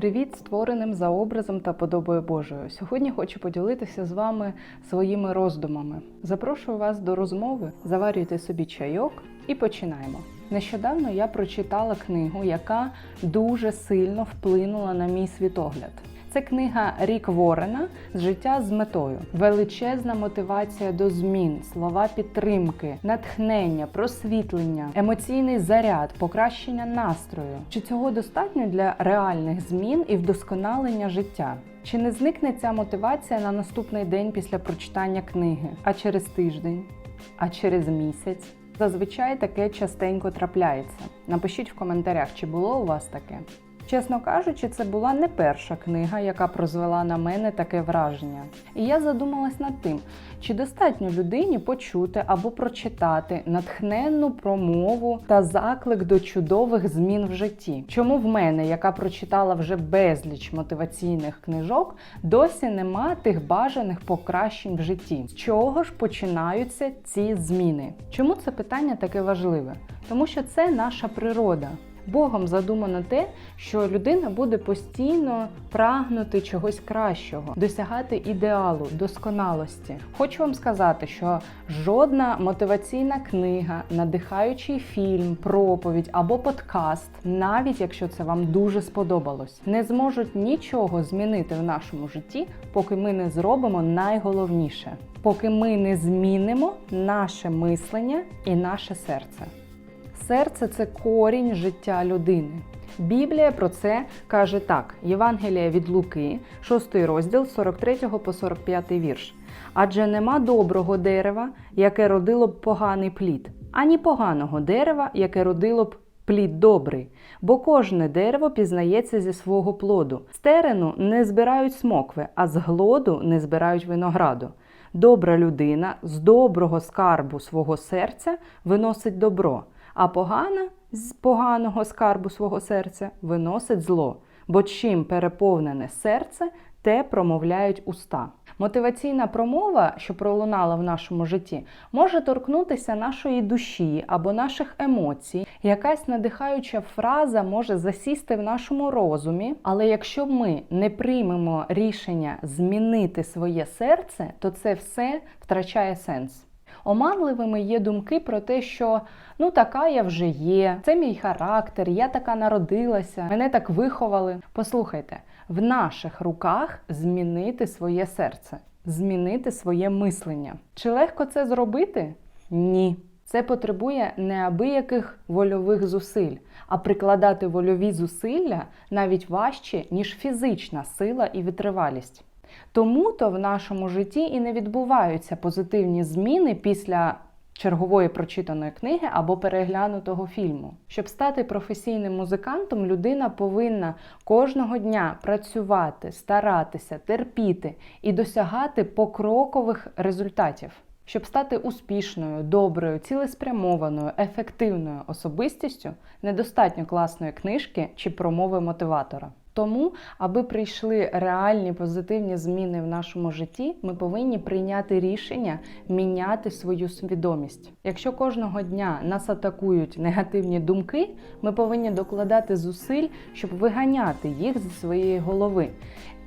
Привіт, створеним за образом та подобою Божою. Сьогодні хочу поділитися з вами своїми роздумами. Запрошую вас до розмови, заварюйте собі чайок і починаємо. Нещодавно я прочитала книгу, яка дуже сильно вплинула на мій світогляд. Це книга Рік Ворена з життя з метою. Величезна мотивація до змін, слова підтримки, натхнення, просвітлення, емоційний заряд, покращення настрою. Чи цього достатньо для реальних змін і вдосконалення життя? Чи не зникне ця мотивація на наступний день після прочитання книги, а через тиждень, а через місяць? Зазвичай таке частенько трапляється. Напишіть в коментарях, чи було у вас таке. Чесно кажучи, це була не перша книга, яка прозвела на мене таке враження. І я задумалась над тим, чи достатньо людині почути або прочитати натхненну промову та заклик до чудових змін в житті. Чому в мене, яка прочитала вже безліч мотиваційних книжок, досі нема тих бажаних покращень в житті? З чого ж починаються ці зміни? Чому це питання таке важливе? Тому що це наша природа. Богом задумано те, що людина буде постійно прагнути чогось кращого, досягати ідеалу, досконалості. Хочу вам сказати, що жодна мотиваційна книга, надихаючий фільм, проповідь або подкаст, навіть якщо це вам дуже сподобалось, не зможуть нічого змінити в нашому житті, поки ми не зробимо найголовніше, поки ми не змінимо наше мислення і наше серце. Серце це корінь життя людини. Біблія про це каже так: Євангелія від Луки, 6 розділ 43 по 45 вірш. Адже нема доброго дерева, яке родило б поганий плід, ані поганого дерева, яке родило б плід добрий, бо кожне дерево пізнається зі свого плоду. З терену не збирають смокви, а з глоду не збирають винограду. Добра людина з доброго скарбу свого серця виносить добро а погана з поганого скарбу свого серця виносить зло, бо чим переповнене серце, те промовляють уста. Мотиваційна промова, що пролунала в нашому житті, може торкнутися нашої душі або наших емоцій. Якась надихаюча фраза може засісти в нашому розумі, але якщо ми не приймемо рішення змінити своє серце, то це все втрачає сенс. Оманливими є думки про те, що ну така я вже є, це мій характер, я така народилася, мене так виховали. Послухайте, в наших руках змінити своє серце, змінити своє мислення. Чи легко це зробити? Ні. Це потребує неабияких вольових зусиль, а прикладати вольові зусилля навіть важче, ніж фізична сила і витривалість. Тому то в нашому житті і не відбуваються позитивні зміни після чергової прочитаної книги або переглянутого фільму. Щоб стати професійним музикантом, людина повинна кожного дня працювати, старатися, терпіти і досягати покрокових результатів. Щоб стати успішною, доброю, цілеспрямованою, ефективною особистістю, недостатньо класної книжки чи промови мотиватора. Тому, аби прийшли реальні позитивні зміни в нашому житті, ми повинні прийняти рішення міняти свою свідомість. Якщо кожного дня нас атакують негативні думки, ми повинні докладати зусиль, щоб виганяти їх зі своєї голови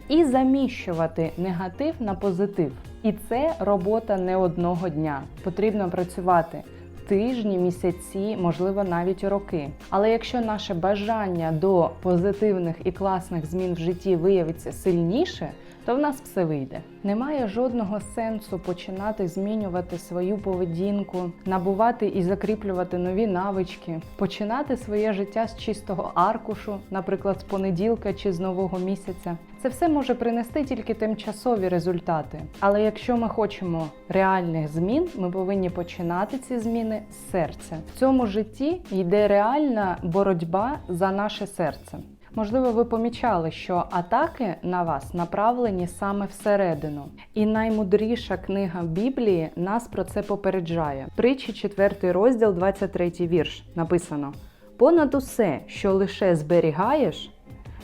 і заміщувати негатив на позитив. І це робота не одного дня. Потрібно працювати тижні, місяці, можливо, навіть роки. Але якщо наше бажання до позитивних і класних змін в житті виявиться сильніше, то в нас все вийде. Немає жодного сенсу починати змінювати свою поведінку, набувати і закріплювати нові навички, починати своє життя з чистого аркушу, наприклад, з понеділка чи з нового місяця. Це все може принести тільки тимчасові результати. Але якщо ми хочемо реальних змін, ми повинні починати ці зміни з серця. В цьому житті йде реальна боротьба за наше серце. Можливо, ви помічали, що атаки на вас направлені саме всередину. І наймудріша книга Біблії нас про це попереджає. Притчі 4 розділ, 23 вірш. Написано: понад усе, що лише зберігаєш,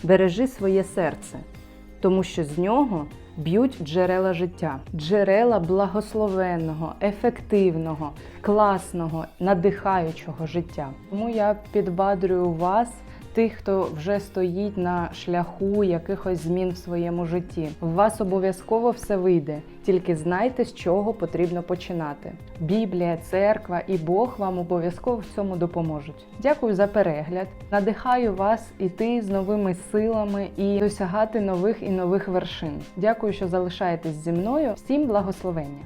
бережи своє серце, тому що з нього б'ють джерела життя, джерела благословенного, ефективного, класного, надихаючого життя. Тому я підбадрюю вас тих, хто вже стоїть на шляху якихось змін в своєму житті. У вас обов'язково все вийде, тільки знайте, з чого потрібно починати. Біблія, церква і Бог вам обов'язково в цьому допоможуть. Дякую за перегляд. Надихаю вас іти з новими силами і досягати нових і нових вершин. Дякую, що залишаєтесь зі мною. Всім благословення!